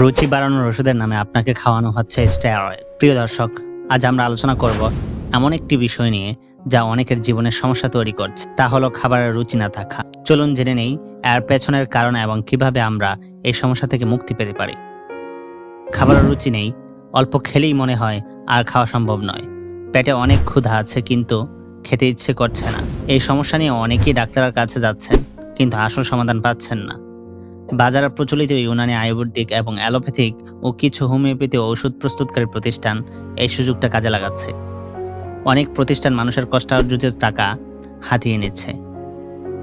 রুচি বাড়ানোর ওষুধের নামে আপনাকে খাওয়ানো হচ্ছে স্টেরয়েড প্রিয় দর্শক, আজ আমরা আলোচনা করব এমন একটি বিষয় নিয়ে যা অনেকের জীবনের সমস্যা তৈরি করছে, তা হলো খাবারের রুচি না থাকা। চলুন জেনে নেই এর পেছনের কারণ এবং কীভাবে আমরা এই সমস্যা থেকে মুক্তি পেতে পারি। খাবারের রুচি নেই, অল্প খেলেই মনে হয় আর খাওয়া সম্ভব নয়। পেটে অনেক ক্ষুধা আছে কিন্তু খেতে ইচ্ছে করছে না। এই সমস্যা নিয়ে অনেকেই ডাক্তারের কাছে যাচ্ছেন, কিন্তু আসল সমাধান পাচ্ছেন না। বাজারে প্রচলিত ইউনানি আয়ুর্বেদিক এবং অ্যালোপ্যাথিক ও কিছু হোমিওপ্যাথি ওষুধ প্রস্তুতকারী প্রতিষ্ঠান এই সুযোগটা কাজে লাগাচ্ছে। অনেক প্রতিষ্ঠান মানুষের কষ্টার্জিত টাকা হাতিয়ে নিচ্ছে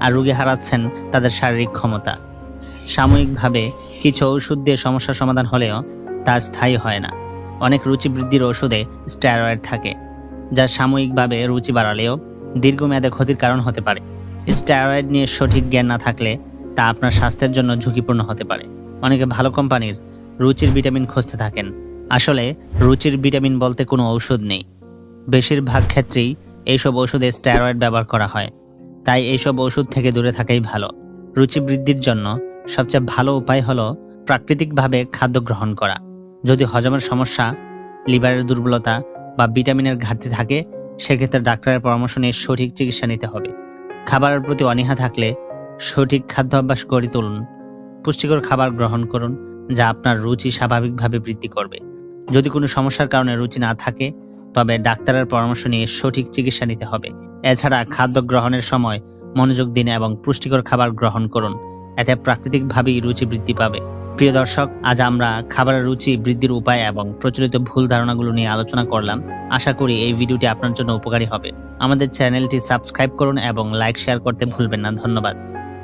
আর রুগী হারাচ্ছেন তাদের শারীরিক ক্ষমতা। সাময়িকভাবে কিছু ওষুধ দিয়ে সমস্যার সমাধান হলেও তা স্থায়ী হয় না। অনেক রুচি বৃদ্ধির ওষুধে স্টেরয়েড থাকে, যা সাময়িকভাবে রুচি বাড়ালেও দীর্ঘমেয়াদে ক্ষতির কারণ হতে পারে। স্টেরয়েড নিয়ে সঠিক জ্ঞান না থাকলে তা আপনার স্বাস্থ্যের জন্য ঝুঁকিপূর্ণ হতে পারে। অনেকে ভালো কোম্পানির রুচির ভিটামিন খুঁজতে থাকেন। আসলে, রুচির ভিটামিন বলতে কোনো ঔষধ নেই। বেশিরভাগ ক্ষেত্রেই এইসব ওষুধে স্টেরয়েড ব্যবহার করা হয়। তাই এইসব ওষুধ থেকে দূরে থাকাই ভালো। রুচি বৃদ্ধির জন্য সবচেয়ে ভালো উপায় হলো প্রাকৃতিকভাবে খাদ্য গ্রহণ করা। যদি হজমের সমস্যা, লিভারের দুর্বলতা বা ভিটামিনের ঘাটতি থাকে, সেক্ষেত্রে ডাক্তারের পরামর্শ নিয়ে সঠিক চিকিৎসা নিতে হবে। খাবারের প্রতি অনীহা থাকলে সঠিক খাদ্যাভ্যাস গড়ে তুলুন। পুষ্টিকর খাবার গ্রহণ করুন, যা আপনার রুচি স্বাভাবিকভাবে বৃদ্ধি করবে। যদি কোনো সমস্যার কারণে রুচি না থাকে, তবে ডাক্তারের পরামর্শ নিয়ে সঠিক চিকিৎসা নিতে হবে। এছাড়া খাদ্য গ্রহণের সময় মনোযোগ দিন এবং পুষ্টিকর খাবার গ্রহণ করুন। এতে প্রাকৃতিকভাবেই রুচি বৃদ্ধি পাবে। প্রিয় দর্শক, আজ আমরা খাবারের রুচি বৃদ্ধির উপায় এবং প্রচলিত ভুল ধারণাগুলো নিয়ে আলোচনা করলাম। আশা করি এই ভিডিওটি আপনার জন্য উপকারী হবে। আমাদের চ্যানেলটি সাবস্ক্রাইব করুন এবং লাইক, শেয়ার করতে ভুলবেন না। ধন্যবাদ।